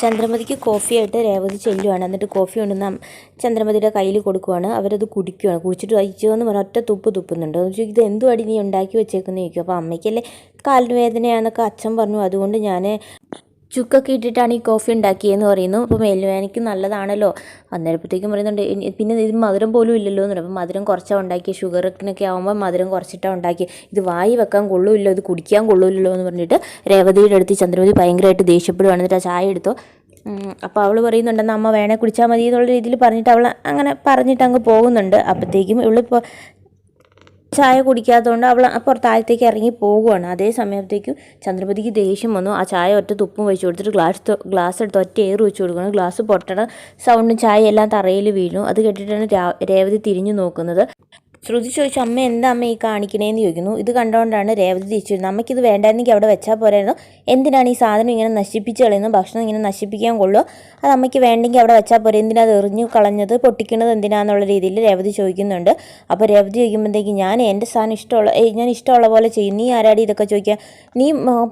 ചന്ദ്രമതിക്ക് കോഫിയായിട്ട് രേവതി ചെല്ലുവാണ്. എന്നിട്ട് കോഫി കൊണ്ടുവന്ന് ചന്ദ്രമതിയുടെ കയ്യിൽ കൊടുക്കുവാണ്. അവരത് കുടിക്കുവാണ്. കുടിച്ചിട്ട് അയച്ചോ എന്ന് പറഞ്ഞാൽ ഒറ്റ തുപ്പ് തുപ്പുന്നുണ്ട്. എന്ന് ഇത് എന്തു അടി നീ ഉണ്ടാക്കി വെച്ചേക്കുന്ന? ചോദിക്കും. അപ്പോൾ അമ്മയ്ക്കല്ലേ കാലിന് വേദനയാണെന്നൊക്കെ അച്ഛൻ പറഞ്ഞു. അതുകൊണ്ട് ഞാൻ ചുക്കൊക്കെ ഇട്ടിട്ടാണ് ഈ കോഫി ഉണ്ടാക്കിയെന്ന് പറയുന്നു. അപ്പോൾ മേൽവേനയ്ക്ക് നല്ലതാണല്ലോ. അന്നേരപ്പോഴത്തേക്കും പറയുന്നുണ്ട് പിന്നെ ഇത് മധുരം പോലും ഇല്ലല്ലോ എന്ന് പറയുമ്പോൾ മധുരം കുറച്ചാണ് ഉണ്ടാക്കി ഷുഗറിനൊക്കെ ആകുമ്പോൾ മധുരം കുറച്ചിട്ടാണ് ഉണ്ടാക്കി ഇത് വായി വെക്കാൻ കൊള്ളൂല്ലോ ഇത് കുടിക്കാൻ കൊള്ളൂല്ലോ എന്ന് പറഞ്ഞിട്ട് രേവതിയുടെ അടുത്ത് ചന്ദ്രമതി ഭയങ്കരമായിട്ട് ദേഷ്യപ്പെടുവാണ്. എന്നിട്ട് ആ ചായ എടുത്തു. അപ്പോൾ അവൾ പറയുന്നുണ്ടെന്ന് അമ്മ വേണേ കുടിച്ചാൽ മതി എന്നുള്ള രീതിയിൽ പറഞ്ഞിട്ട് അവൾ അങ്ങനെ പറഞ്ഞിട്ട് അങ്ങ് പോകുന്നുണ്ട്. അപ്പോഴത്തേക്കും ഇവളിപ്പോൾ ചായ കുടിക്കാത്തതുകൊണ്ട് അവൾ പുറത്താഴത്തേക്ക് ഇറങ്ങി പോവുകയാണ് അതേ സമയത്തേക്കും ചന്ദ്രപതിക്ക് ദേഷ്യം വന്നു. ആ ചായ ഒറ്റ തുപ്പും വെച്ച് കൊടുത്തിട്ട് ഗ്ലാസ് ഗ്ലാസ് എടുത്ത് ഒറ്റ ഏറ് വെച്ച് കൊടുക്കണം. ഗ്ലാസ് പൊട്ടണ സൗണ്ടും ചായ എല്ലാം തറയിൽ വീണു. അത് കേട്ടിട്ടാണ് രേവതി തിരിഞ്ഞു നോക്കുന്നത്. ശ്രുതി ചോദിച്ചു അമ്മ എന്താ അമ്മ ഈ കാണിക്കണേന്ന് ചോദിക്കുന്നു. ഇത് കണ്ടുകൊണ്ടാണ് രേവതി തിരിച്ചു വരുന്നത് അമ്മയ്ക്ക് ഇത് വേണ്ടായിരുന്നെങ്കിൽ അവിടെ വെച്ചാൽ പോരായിരുന്നു. എന്തിനാണ് ഈ സാധനം ഇങ്ങനെ നശിപ്പിച്ച് കളയുന്നത്? ഭക്ഷണം ഇങ്ങനെ നശിപ്പിക്കാൻ കൊള്ളു അത് അമ്മയ്ക്ക് വേണ്ടെങ്കിൽ അവിടെ വെച്ചാൽ പോരെ. എന്തിനാ അത് എറിഞ്ഞു കളഞ്ഞത്? പൊട്ടിക്കണത് എന്തിനാന്നുള്ള രീതിയിൽ രേവതി ചോദിക്കുന്നുണ്ട്. അപ്പോൾ രേവതി ചോദിക്കുമ്പോഴത്തേക്ക് ഞാൻ എന്റെ സാധനം ഇഷ്ടമുള്ള ഞാൻ ഇഷ്ടമുള്ള പോലെ ചെയ്യും. നീ ആരാടി ഇതൊക്കെ ചോദിക്കുക? നീ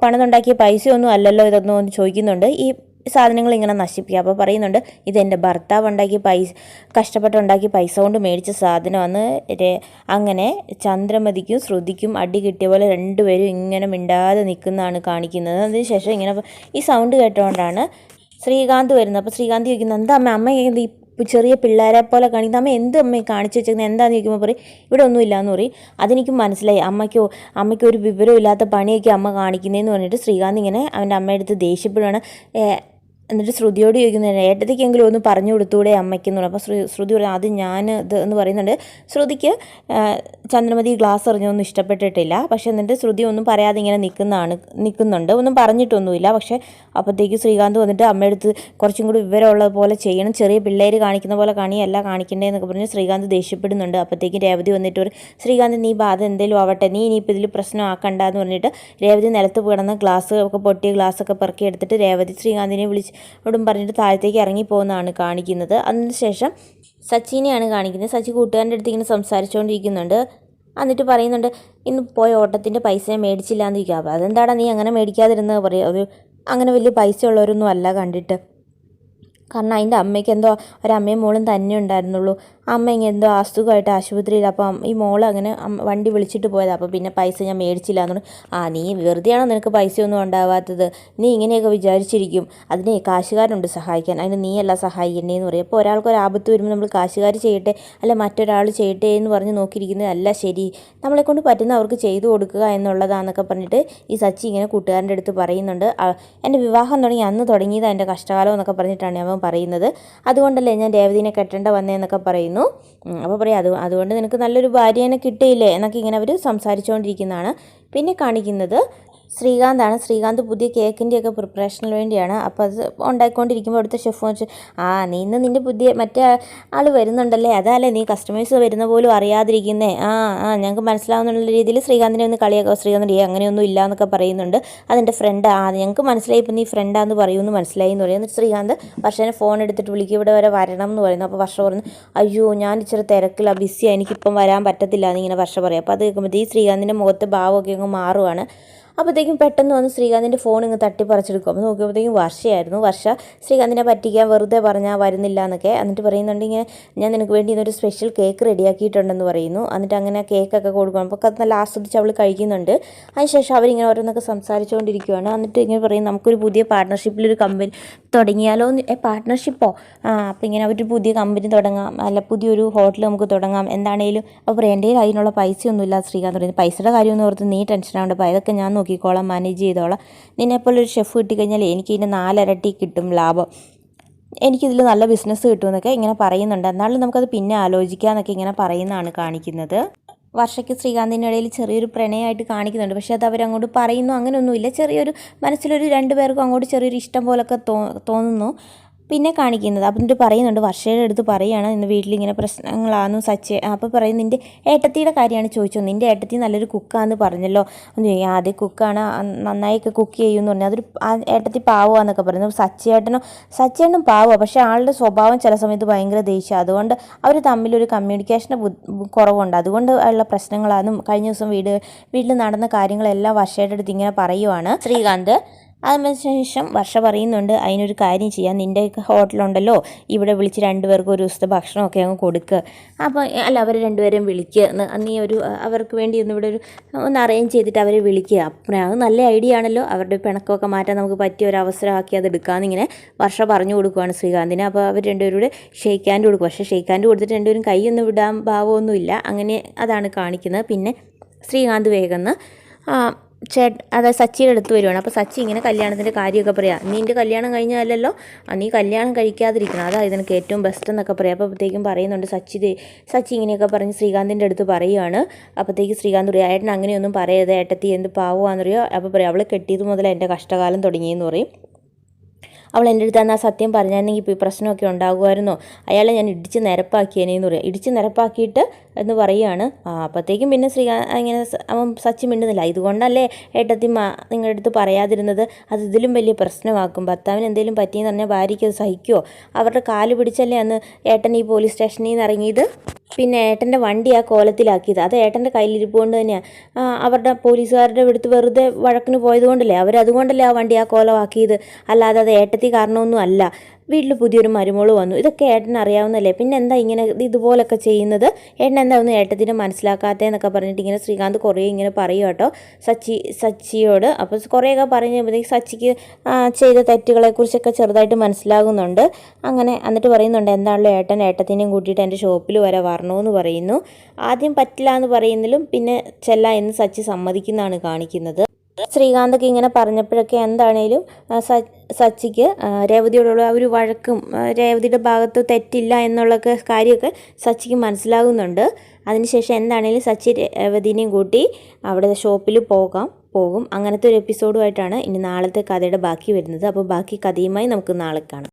പണം ഉണ്ടാക്കിയ പൈസയൊന്നും അല്ലല്ലോ ഇതൊന്നും ചോദിക്കുന്നുണ്ട്. ഈ സാധനങ്ങൾ ഇങ്ങനെ നശിപ്പിക്കുക അപ്പോൾ പറയുന്നുണ്ട് ഇതെന്റെ ഭർത്താവ് ഉണ്ടാക്കി പൈസ കഷ്ടപ്പെട്ടുണ്ടാക്കി പൈസ കൊണ്ട് മേടിച്ച സാധനമാണ് അങ്ങനെ ചന്ദ്രമതിക്കും ശ്രുതിക്കും അടി കിട്ടിയ പോലെ രണ്ടുപേരും ഇങ്ങനെ മിണ്ടാതെ നിൽക്കുന്നതാണ് കാണിക്കുന്നത്. അതിന് ശേഷം ഇങ്ങനെ ഈ സൗണ്ട് കേട്ടുകൊണ്ടാണ് ശ്രീകാന്ത് വരുന്നത്. അപ്പോൾ ശ്രീകാന്ത് ചോദിക്കുന്നത് എന്താ അമ്മ അമ്മ ചെറിയ പിള്ളേരെ പോലെ കാണിക്കുന്നത് അമ്മ എന്ത് അമ്മയെ കാണിച്ചു വെച്ചേക്കുന്നത് എന്താണെന്ന് ചോദിക്കുമ്പോൾ പറയും ഇവിടെ ഒന്നും ഇല്ലാന്ന് പറയും. അതെനിക്ക് മനസ്സിലായി. അമ്മയ്ക്കോ അമ്മയ്ക്ക് ഒരു വിവരമില്ലാത്ത പണിയൊക്കെ അമ്മ കാണിക്കുന്നതെന്ന് പറഞ്ഞിട്ട് ശ്രീകാന്ത് ഇങ്ങനെ അവന്റെ അമ്മയുടെ ദേഷ്യപ്പെടുകയാണ് എന്നിട്ട് ശ്രുതിയോട് ചോദിക്കുന്നത് ഏട്ടത്തിക്കെങ്കിലും ഒന്ന് പറഞ്ഞു കൊടുത്തൂടെ അമ്മയ്ക്കെന്ന് പറഞ്ഞു. അപ്പോൾ ശ്രു ശ്രുതി പറഞ്ഞു അത് ഞാൻ ഇത് എന്ന് പറയുന്നുണ്ട്. ശ്രുതിക്ക് ചന്ദ്രമതി ഗ്ലാസ് എറിഞ്ഞൊന്നും ഇഷ്ടപ്പെട്ടിട്ടില്ല. പക്ഷേ എന്നിട്ട് ശ്രുതി ഒന്നും പറയാതെ ഇങ്ങനെ നിൽക്കുന്നതാണ് നിൽക്കുന്നുണ്ട്. ഒന്നും പറഞ്ഞിട്ടൊന്നുമില്ല. പക്ഷേ അപ്പോഴത്തേക്ക് ശ്രീകാന്ത് വന്നിട്ട് അമ്മയടുത്ത് കുറച്ചും കൂടി വിവരമുള്ളത് പോലെ ചെയ്യണം. ചെറിയ പിള്ളേർ കാണിക്കുന്ന പോലെ കാണിയല്ല കാണിക്കണ്ടേന്നൊക്കെ പറഞ്ഞ് ശ്രീകാന്ത് ദേഷ്യപ്പെടുന്നുണ്ട്. അപ്പോഴത്തേക്ക് രേവതി വന്നിട്ട് ഒരു ശ്രീകാന്ത് നീ ബാധ എന്തെങ്കിലും ആവട്ടെ. നീ ഇനിയിപ്പോൾ ഇതിൽ പ്രശ്നം എന്ന് പറഞ്ഞിട്ട് രേവതി നിലത്ത് കിടന്ന ഗ്ലാസ് ഒക്കെ പൊട്ടിയ ഗ്ലാസ് ഒക്കെ പെറുക്കി എടുത്തിട്ട് രേവതി ശ്രീകാന്തിനെ വിളിച്ച് ഓടും പറഞ്ഞിട്ട് താഴത്തേക്ക് ഇറങ്ങി പോകുന്നതാണ് കാണിക്കുന്നത്. അതിനുശേഷം സച്ചിനെയാണ് കാണിക്കുന്നത്. സച്ചി കൂട്ടുകാരന്റെ അടുത്ത് ഇങ്ങനെ സംസാരിച്ചുകൊണ്ടിരിക്കുന്നുണ്ട്. എന്നിട്ട് പറയുന്നുണ്ട് ഇന്ന് പോയ ഓട്ടത്തിന്റെ പൈസ മേടിച്ചില്ല എന്ന് ചോദിക്കുക അപ്പോൾ അതെന്താടാ നീ അങ്ങനെ മേടിക്കാതിരുന്നത്? പറയുക ഒരു അങ്ങനെ വലിയ പൈസ ഉള്ളവരൊന്നും അല്ല കണ്ടിട്ട്. കാരണം അതിന്റെ അമ്മയ്ക്ക് എന്തോ ഒരമ്മയും മോളും തന്നെ ഉണ്ടായിരുന്നുള്ളൂ അമ്മ ഇങ്ങനെ എന്തോ അസുഖമായിട്ട് ആശുപത്രിയിൽ അപ്പം ഈ മോൾ അങ്ങനെ വണ്ടി വിളിച്ചിട്ട് പോയത്. അപ്പോൾ പിന്നെ പൈസ ഞാൻ മേടിച്ചില്ല എന്ന് ആ നീ വെറുതെയാണോ നിനക്ക് പൈസയൊന്നും ഉണ്ടാവാത്തത്? നീ ഇങ്ങനെയൊക്കെ വിചാരിച്ചിരിക്കും. അതിനെ കാശുകാരുണ്ട് സഹായിക്കാൻ. അതിന് നീയല്ല സഹായിക്കണ്ടേന്ന് പറയും. അപ്പോൾ ഒരാൾക്ക് ഒരു ആപത്ത് വരുമ്പോൾ നമ്മൾ കാശുകാർ ചെയ്യട്ടെ അല്ല മറ്റൊരാൾ ചെയ്യട്ടെ എന്ന് പറഞ്ഞ് നോക്കിയിരിക്കുന്നത് അല്ല ശരി. നമ്മളെ കൊണ്ട് പറ്റുന്ന അവർക്ക് ചെയ്തു കൊടുക്കുക എന്നുള്ളതാണെന്നൊക്കെ പറഞ്ഞിട്ട് ഈ സച്ചി ഇങ്ങനെ കൂട്ടുകാരന്റെ അടുത്ത് പറയുന്നുണ്ട്. എന്റെ വിവാഹം തുടങ്ങി അന്ന് തുടങ്ങിയതാണ് എന്റെ കഷ്ടകാലം എന്നൊക്കെ പറഞ്ഞിട്ടാണ് അവൻ പറയുന്നത്. അതുകൊണ്ടല്ലേ ഞാൻ രേവതിനെ കെട്ടേണ്ട വന്നതെന്നൊക്കെ പറയുന്നു. ഉം, അപ്പോൾ പറയാം അത് അതുകൊണ്ട് നിനക്ക് നല്ലൊരു ഭാര്യേനെ കിട്ടിയില്ലേ എന്നൊക്കെ ഇങ്ങനെ അവർ സംസാരിച്ചുകൊണ്ടിരിക്കുന്നതാണ് പിന്നെ കാണിക്കുന്നത് ശ്രീകാന്താണ്. ശ്രീകാന്ത് പുതിയ കേക്കിന്റെയൊക്കെ പ്രിപ്പറേഷന് വേണ്ടിയാണ്. അപ്പോൾ അത് ഉണ്ടാക്കിക്കൊണ്ടിരിക്കുമ്പോൾ അടുത്ത ഷെഫ് വെച്ച് ആ നീ ഇന്ന് നിന്റെ പുതിയ മറ്റേ ആൾ വരുന്നുണ്ടല്ലേ? അതല്ലേ നീ കസ്റ്റമേഴ്സ് വരുന്ന പോലും അറിയാതിരിക്കുന്നേ? ആ ആ ഞങ്ങൾക്ക് മനസ്സിലാവുന്നുള്ള രീതിയിൽ ശ്രീകാന്തിനെ ഒന്ന് കളിയാക്കുക ശ്രീകാന്ത് ഏ അങ്ങനെയൊന്നും ഇല്ല എന്നൊക്കെ പറയുന്നുണ്ട്. അതെന്റെ ഫ്രണ്ട് ആ ഞങ്ങൾക്ക് മനസ്സിലായി. ഇപ്പം നീ ഫ്രണ്ടാന്ന് പറയുമെന്ന് മനസ്സിലായി എന്ന് പറയുന്നത് ശ്രീകാന്ത് വർഷേനെ ഫോൺ എടുത്തിട്ട് വിളിക്കും ഇവിടെ വരെ വരണം എന്ന് പറയുന്നു. അപ്പോൾ വർഷ പറഞ്ഞു അയ്യോ ഞാൻ ഇച്ചിരി തിരക്കില്ല ബിസിയാണ് എനിക്കിപ്പം വരാൻ പറ്റത്തില്ല എന്നിങ്ങനെ വർഷ പറയും. അപ്പോൾ അത് കേൾക്കുമ്പോൾ ഈ ശ്രീകാന്തിന്റെ മുഖത്ത് ഭാവമൊക്കെ അങ്ങ് മാറുവാണ്. അപ്പോഴത്തേക്കും പെട്ടെന്ന് വന്ന് ശ്രീകാന്തിന്റെ ഫോൺ ഇങ്ങ് തട്ടിപ്പറിച്ചെടുക്കും. അപ്പോൾ നോക്കിയപ്പോഴത്തേക്കും വർഷയായിരുന്നു. വർഷ ശ്രീകാന്തിനെ പറ്റിക്കാൻ വെറുതെ പറഞ്ഞാൽ വരുന്നില്ല എന്നൊക്കെ എന്നിട്ട് പറയുന്നുണ്ട് ഇങ്ങനെ ഞാൻ നിനക്ക് വേണ്ടി ഇന്നൊരു സ്പെഷ്യൽ കേക്ക് റെഡിയാക്കിയിട്ടുണ്ടെന്ന് പറയുന്നു. എന്നിട്ട് അങ്ങനെ കേക്കൊക്കെ കൊടുക്കണം അപ്പോൾ അത് നല്ല ആസ്വദിച്ച് അവൾ കഴിക്കുന്നുണ്ട്. അതിനുശേഷം അവരിങ്ങനെ ഓരോന്നൊക്കെ സംസാരിച്ചുകൊണ്ടിരിക്കുകയാണ് എന്നിട്ട് ഇങ്ങനെ പറയും നമുക്കൊരു പുതിയ പാർട്ട്ണർഷിപ്പിലൊരു കമ്പനി തുടങ്ങിയാലോ എന്ന്. പാർട്ട്ണർഷിപ്പോ ആ അപ്പോൾ ഇങ്ങനെ ഒരു പുതിയ കമ്പനി തുടങ്ങാം. അല്ല പുതിയൊരു ഹോട്ടൽ നമുക്ക് തുടങ്ങാം. എന്താണേലും അപ്പോൾ എന്റെ കയ്യിൽ അതിനുള്ള പൈസയൊന്നുമില്ല ശ്രീകാന്ത് പറയുന്നത് പൈസയുടെ കാര്യമൊന്നും ഓർത്ത് നീ ടെൻഷൻ ആവേണ്ട. അപ്പോൾ അതൊക്കെ ഞാൻ നോക്കിക്കോളാം മാനേജ് ചെയ്തോളാം. നിന്നെപ്പോലെ ഒരു ഷെഫ് കിട്ടിക്കഴിഞ്ഞാൽ എനിക്ക് ഇതിന്റെ നാലരട്ടി കിട്ടും ലാഭം. എനിക്കിതിൽ നല്ല ബിസിനസ് കിട്ടുമെന്നൊക്കെ ഇങ്ങനെ പറയുന്നുണ്ട്. എന്നാലും നമുക്കത് പിന്നെ ആലോചിക്കാമെന്നൊക്കെ ഇങ്ങനെ പറയുന്നതാണ് കാണിക്കുന്നത്. വർഷയ്ക്ക് ശ്രീകാന്തിന്റെ ഇടയിൽ ചെറിയൊരു പ്രണയമായിട്ട് കാണിക്കുന്നുണ്ട്. പക്ഷേ അത് അവരങ്ങോട്ട് പറയുന്നു അങ്ങനെയൊന്നുമില്ല. ചെറിയൊരു മനസ്സിലൊരു രണ്ട് പേർക്കും അങ്ങോട്ട് ചെറിയൊരു ഇഷ്ടം പോലൊക്കെ തോന്നുന്നു. പിന്നെ കാണിക്കുന്നത്. അപ്പം എന്നിട്ട് പറയുന്നുണ്ട് വർഷയുടെ അടുത്ത് പറയുകയാണ് ഇന്ന് വീട്ടിലിങ്ങനെ പ്രശ്നങ്ങളാണെന്നും സച്ച് അപ്പോൾ പറയും നിന്റെ ഏട്ടത്തിയുടെ കാര്യമാണ് ചോദിച്ചത്. നിന്റെ ഏട്ടത്തി നല്ലൊരു കുക്കാന്ന് പറഞ്ഞല്ലോ. ആദ്യം കുക്കാണ് നന്നായിട്ട് കുക്ക് ചെയ്യുമെന്ന് പറഞ്ഞു. അതൊരു ഏട്ടത്തി പാവാന്നൊക്കെ പറയുന്നു. സച്ചേട്ടനോ സച്ചേട്ടനും പാവുക പക്ഷേ ആളുടെ സ്വഭാവം ചില സമയത്ത് ഭയങ്കര ദേഷ്യം. അതുകൊണ്ട് അവർ തമ്മിലൊരു കമ്മ്യൂണിക്കേഷന്റെ കുറവുണ്ട്. അതുകൊണ്ട് ഉള്ള പ്രശ്നങ്ങളാണെന്നും കഴിഞ്ഞ ദിവസം വീട് വീട്ടിൽ നടന്ന കാര്യങ്ങളെല്ലാം വർഷയുടെ അടുത്ത് ഇങ്ങനെ പറയുവാണ്. ശ്രീകാന്ത് അതിനുശേഷം വർഷ പറയുന്നുണ്ട് അതിനൊരു കാര്യം ചെയ്യാം നിന്റെ ഹോട്ടലുണ്ടല്ലോ ഇവിടെ വിളിച്ച് രണ്ടുപേർക്കും ഒരു ദിവസത്തെ ഭക്ഷണമൊക്കെ അങ്ങ് കൊടുക്കുക അപ്പോൾ അല്ല അവർ രണ്ടുപേരും വിളിക്കുക നീ ഒരു അവർക്ക് വേണ്ടി ഒന്ന് ഇവിടെ ഒരു ഒന്ന് അറേഞ്ച് ചെയ്തിട്ട് അവരെ വിളിക്കുക അപ്പം അത് നല്ല ഐഡിയ ആണല്ലോ. അവരുടെ പിണക്കമൊക്കെ മാറ്റാൻ നമുക്ക് പറ്റിയ ഒരു അവസരമാക്കി അത് എടുക്കാമെന്നിങ്ങനെ വർഷ പറഞ്ഞു കൊടുക്കുവാണ് ശ്രീകാന്തിന്. അപ്പോൾ അവർ രണ്ടുപേരും കൂടെ ഷെയ്ക്ക് ഹാൻഡ് കൊടുക്കും. പക്ഷേ ഷെയ്ക്ക് ഹാൻഡ് കൊടുത്തിട്ട് രണ്ടുപേരും കൈയൊന്നും വിടാൻ ഭാവമൊന്നുമില്ല. അങ്ങനെ അതാണ് കാണിക്കുന്നത്. പിന്നെ ശ്രീകാന്ത് വേഗം ചേട്ട അതായത് സച്ചിയുടെ അടുത്ത് വരുവാണ്. അപ്പോൾ സച്ചി ഇങ്ങനെ കല്യാണത്തിന്റെ കാര്യമൊക്കെ പറയാം. നിന്റെ കല്യാണം കഴിഞ്ഞാലല്ലോ നീ കല്യാണം കഴിക്കാതിരിക്കണം. അതാ ഇതിനൊക്കെ ഏറ്റവും ബെസ്റ്റ് എന്നൊക്കെ പറയാം. അപ്പോഴത്തേക്കും പറയുന്നുണ്ട് സച്ചി സച്ചി ഇങ്ങനെയൊക്കെ പറഞ്ഞ് ശ്രീകാന്തിന്റെ അടുത്ത് പറയുകയാണ് അപ്പോഴത്തേക്ക് ശ്രീകാന്ത് പറയും ഏട്ടൻ അങ്ങനെയൊന്നും പറയരുത്. ഏട്ടത്തി എന്ത് പാവുകയെന്ന് പറയുമോ അപ്പോൾ പറയും അവൾ കെട്ടിയത് മുതൽ എന്റെ കഷ്ടകാലം തുടങ്ങിയെന്ന് പറയും. അവൾ എന്റെ അടുത്ത് അന്ന് ആ സത്യം പറഞ്ഞായിരുന്നെങ്കിൽ ഇപ്പോൾ ഈ പ്രശ്നമൊക്കെ ഉണ്ടാകുമായിരുന്നോ. അയാളെ ഞാൻ ഇടിച്ച് നിരപ്പാക്കിയേനേന്ന് പറയാം. ഇടിച്ച് നിരപ്പാക്കിയിട്ട് എന്ന് പറയുകയാണ്. ആ അപ്പോഴത്തേക്കും പിന്നെ ശ്രീ ഇങ്ങനെ അവൻ സച്ചി മിണ്ടുന്നില്ല. ഇതുകൊണ്ടല്ലേ ഏട്ടത്തി മാ നിങ്ങളുടെ അടുത്ത് പറയാതിരുന്നത്? അത് ഇതിലും വലിയ പ്രശ്നമാക്കും. ഭർത്താവിന് എന്തെങ്കിലും പറ്റിയെന്ന് പറഞ്ഞാൽ ഭാര്യയ്ക്ക് അത് സഹിക്കുമോ അവരുടെ കാൽ പിടിച്ചല്ലേ അന്ന് ഏട്ടൻ ഈ പോലീസ് സ്റ്റേഷനിൽ നിന്ന് ഇറങ്ങിയത്? പിന്നെ ഏട്ടന്റെ വണ്ടി ആ കോലത്തിലാക്കിയത്. അത് ഏട്ടന്റെ കയ്യിലിരിപ്പ് കൊണ്ട് തന്നെയാണ് അവരുടെ പോലീസുകാരുടെ അടുത്ത് വെറുതെ വഴക്കിന് പോയതുകൊണ്ടല്ലേ? അവരതുകൊണ്ടല്ലേ ആ വണ്ടി ആ കോലമാക്കിയത്? അല്ലാതെ അത് ഏട്ടത്തി കാരണമൊന്നും അല്ല. വീട്ടിൽ പുതിയൊരു മരുമോൾ വന്നു. ഇതൊക്കെ ഏട്ടൻ അറിയാവുന്നല്ലേ പിന്നെ എന്താ ഇങ്ങനെ ഇത് ഇതുപോലൊക്കെ ചെയ്യുന്നത്? ഏട്ടൻ എന്താ ഒന്ന് ഏട്ടത്തിന് മനസ്സിലാക്കാത്തതെന്നൊക്കെ പറഞ്ഞിട്ട് ഇങ്ങനെ ശ്രീകാന്ത് കുറേ ഇങ്ങനെ പറയും കേട്ടോ. സച്ചി സച്ചിയോട്. അപ്പോൾ കുറേയൊക്കെ പറഞ്ഞു സച്ചിക്ക് ചെയ്ത തെറ്റുകളെക്കുറിച്ചൊക്കെ ചെറുതായിട്ട് മനസ്സിലാകുന്നുണ്ട്. അങ്ങനെ എന്നിട്ട് പറയുന്നുണ്ട് എന്താണല്ലോ ഏട്ടൻ ഏട്ടത്തിനെയും കൂട്ടിയിട്ട് എന്റെ ഷോപ്പിൽ വരെ വരണമെന്ന് പറയുന്നു. ആദ്യം പറ്റില്ല എന്ന് പറയുന്നതിലും പിന്നെ ചെല്ല എന്ന് സച്ചി സമ്മതിക്കുന്നതാണ് കാണിക്കുന്നത്. ശ്രീകാന്തൊക്കെ ഇങ്ങനെ പറഞ്ഞപ്പോഴൊക്കെ എന്താണേലും സച്ചിക്ക് രേവതിയോടുള്ള ആ ഒരു വഴക്കും രേവതിയുടെ ഭാഗത്ത് തെറ്റില്ല എന്നുള്ളൊക്കെ കാര്യമൊക്കെ സച്ചിക്ക് മനസ്സിലാകുന്നുണ്ട്. അതിനുശേഷം എന്താണേലും സച്ചി രേവതിനെയും കൂട്ടി അവിടെ ഷോപ്പിൽ പോകാം പോകും. അങ്ങനത്തെ ഒരു എപ്പിസോഡുമായിട്ടാണ് ഇനി നാളത്തെ കഥയുടെ ബാക്കി വരുന്നത്. അപ്പോൾ ബാക്കി കഥയുമായി നമുക്ക് നാളെ കാണാം.